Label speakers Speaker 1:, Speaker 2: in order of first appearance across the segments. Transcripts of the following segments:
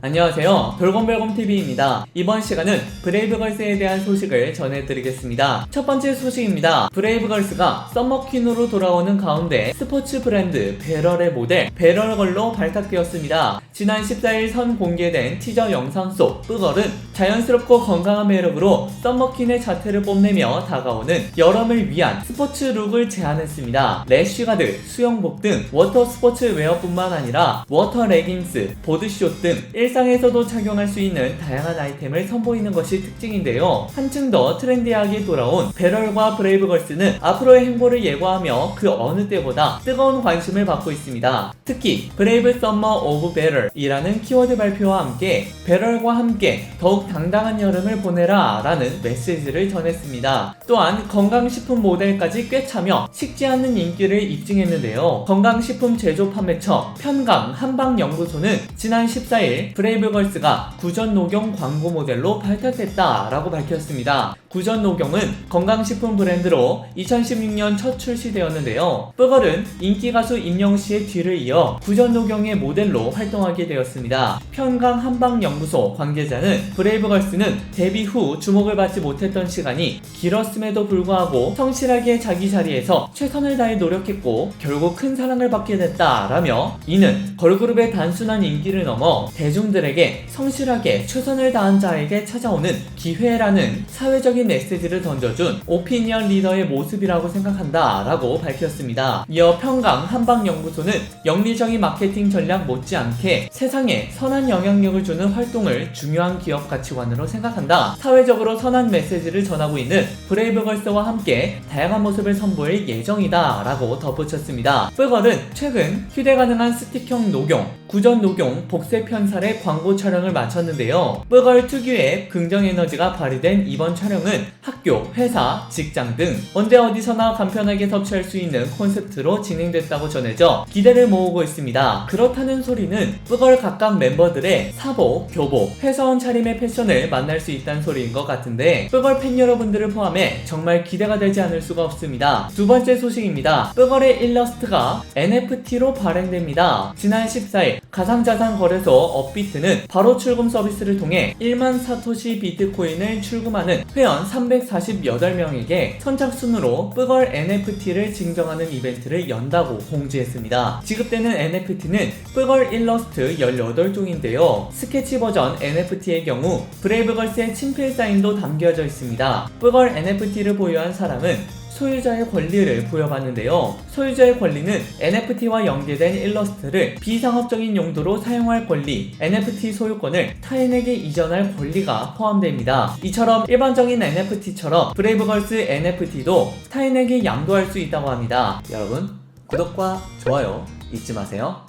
Speaker 1: 안녕하세요. 돌곰별곰TV입니다. 이번 시간은 브레이브걸스에 대한 소식을 전해드리겠습니다. 첫 번째 소식입니다. 브레이브걸스가 썸머퀸으로 돌아오는 가운데 스포츠 브랜드 베럴의 모델 베럴걸로 발탁되었습니다. 지난 14일 선 공개된 티저 영상 속 뿌걸은 자연스럽고 건강한 매력으로 썸머퀸의 자태를 뽐내며 다가오는 여름을 위한 스포츠 룩을 제안했습니다. 래쉬가드, 수영복 등 워터 스포츠 웨어뿐만 아니라 워터 레깅스, 보드쇼 등 일상에서도 착용할 수 있는 다양한 아이템을 선보이는 것이 특징인데요. 한층 더 트렌디하게 돌아온 베럴과 브레이브걸스는 앞으로의 행보를 예고하며 그 어느 때보다 뜨거운 관심을 받고 있습니다. 특히 브레이브 썸머 오브 베럴이라는 키워드 발표와 함께 베럴과 함께 더욱 당당한 여름을 보내라 라는 메시지를 전했습니다. 또한 건강식품 모델까지 꿰차며 식지 않는 인기를 입증했는데요. 건강식품 제조 판매처 편강 한방연구소는 지난 14일 브레이브걸스가 구전 녹용 광고 모델로 발탁됐다라고 밝혔습니다. 구전 녹용은 건강식품 브랜드로 2016년 첫 출시되었는데요. 뿌걸은 인기 가수 임영 씨의 뒤를 이어 구전 녹용의 모델로 활동하게 되었습니다. 편강 한방연구소 관계자는 브레이브걸스는 데뷔 후 주목을 받지 못했던 시간이 길었음에도 불구하고 성실하게 자기 자리에서 최선을 다해 노력했고 결국 큰 사랑을 받게 됐다라며 이는 걸그룹의 단순한 인기를 넘어 대중들에게 성실하게 최선을 다한 자에게 찾아오는 기회라는 사회적인 메시지를 던져준 오피니언 리더의 모습이라고 생각한다 라고 밝혔습니다. 이어 평강 한방연구소는 영리적인 마케팅 전략 못지않게 세상에 선한 영향력을 주는 활동을 중요한 기업 가치관으로 생각한다. 사회적으로 선한 메시지를 전하고 있는 브레이브걸스와 함께 다양한 모습을 선보일 예정이다 라고 덧붙였습니다. 뿌걸은 최근 휴대 가능한 스틱형 녹용, 구전 녹용 복세 편살의 광고 촬영을 마쳤는데요. 뿌걸 특유의 긍정 에너지가 발휘된 이번 촬영은 학교, 회사, 직장 등 언제 어디서나 간편하게 섭취할 수 있는 콘셉트로 진행됐다고 전해져 기대를 모으고 있습니다. 그렇다는 소리는 뿌걸 각각 멤버들의 사복, 교복, 회사원 차림의 패션을 만날 수 있다는 소리인 것 같은데 뿌걸 팬 여러분들을 포함해 정말 기대가 되지 않을 수가 없습니다. 두 번째 소식입니다. 뿌걸의 일러스트가 NFT로 발행됩니다. 지난 14일 가상자산 거래소 업비트는 바로 출금 서비스를 통해 1만 사토시 비트코인을 출금하는 회원 348명에게 선착순으로 뿌걸 NFT를 증정하는 이벤트를 연다고 공지했습니다. 지급되는 NFT는 뿌걸 일러스트 18종인데요. 스케치 버전 NFT의 경우 브레이브걸스의 친필 사인도 담겨져 있습니다. 뿌걸 NFT를 보유한 사람은 소유자의 권리를 부여받는데요. 소유자의 권리는 NFT와 연계된 일러스트를 비상업적인 용도로 사용할 권리, NFT 소유권을 타인에게 이전할 권리가 포함됩니다. 이처럼 일반적인 NFT처럼 브레이브걸스 NFT도 타인에게 양도할 수 있다고 합니다. 여러분, 구독과 좋아요 잊지 마세요.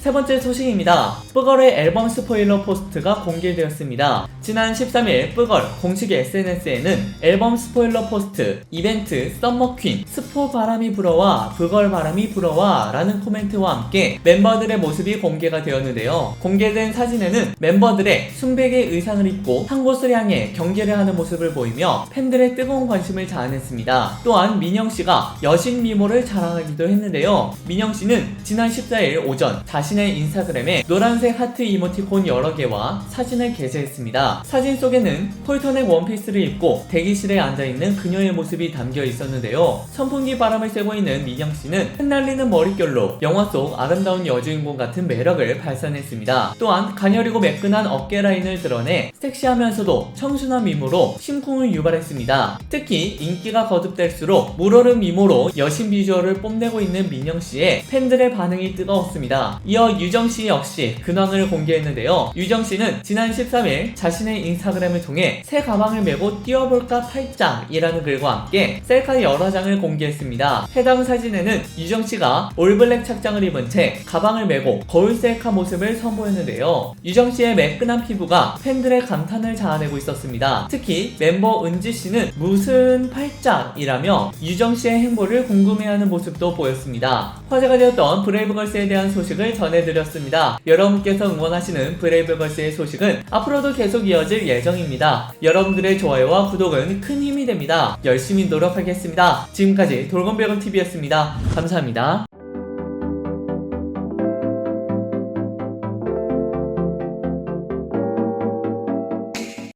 Speaker 1: 세 번째 소식입니다. 뿌걸의 앨범 스포일러 포스트가 공개되었습니다. 지난 13일 뿌걸 공식 SNS에는 앨범 스포일러 포스트, 이벤트, 썸머퀸, 스포 바람이 불어와 뿌걸 바람이 불어와 라는 코멘트와 함께 멤버들의 모습이 공개가 되었는데요. 공개된 사진에는 멤버들의 순백의 의상을 입고 한 곳을 향해 경기를 하는 모습을 보이며 팬들의 뜨거운 관심을 자아냈습니다. 또한 민영씨가 여신 미모를 자랑하기도 했는데요. 민영씨는 지난 14일 오전 자신 의 인스타그램에 노란색 하트 이모티콘 여러 개와 사진을 게재했습니다. 사진 속에는 폴터넥 원피스를 입고 대기실에 앉아있는 그녀의 모습이 담겨 있었는데요. 선풍기 바람을 쐬고 있는 민영 씨는 흩날리는 머릿결로 영화 속 아름다운 여주인공 같은 매력을 발산했습니다. 또한 가녀리고 매끈한 어깨 라인을 드러내 섹시하면서도 청순한 미모로 심쿵을 유발했습니다. 특히 인기가 거듭될수록 물오른 미모로 여신 비주얼을 뽐내고 있는 민영 씨의 팬들의 반응이 뜨거웠습니다. 이어 유정 씨 역시 근황을 공개했는데요. 유정 씨는 지난 13일 자신의 인스타그램을 통해 새 가방을 메고 뛰어볼까 팔짱이라는 글과 함께 셀카 여러 장을 공개했습니다. 해당 사진에는 유정 씨가 올블랙 착장을 입은 채 가방을 메고 거울 셀카 모습을 선보였는데요. 유정 씨의 매끈한 피부가 팬들의 감탄을 자아내고 있었습니다. 특히 멤버 은지 씨는 무슨 팔짱이라며 유정 씨의 행보를 궁금해하는 모습도 보였습니다. 화제가 되었던 브레이브걸스에 대한 소식을 전해드렸습니다. 여러분께서 응원하시는 브레이브걸스의 소식은 앞으로도 계속 이어질 예정입니다. 여러분들의 좋아요와 구독은 큰 힘이 됩니다. 열심히 노력하겠습니다. 지금까지 돌건배건 TV였습니다. 감사합니다.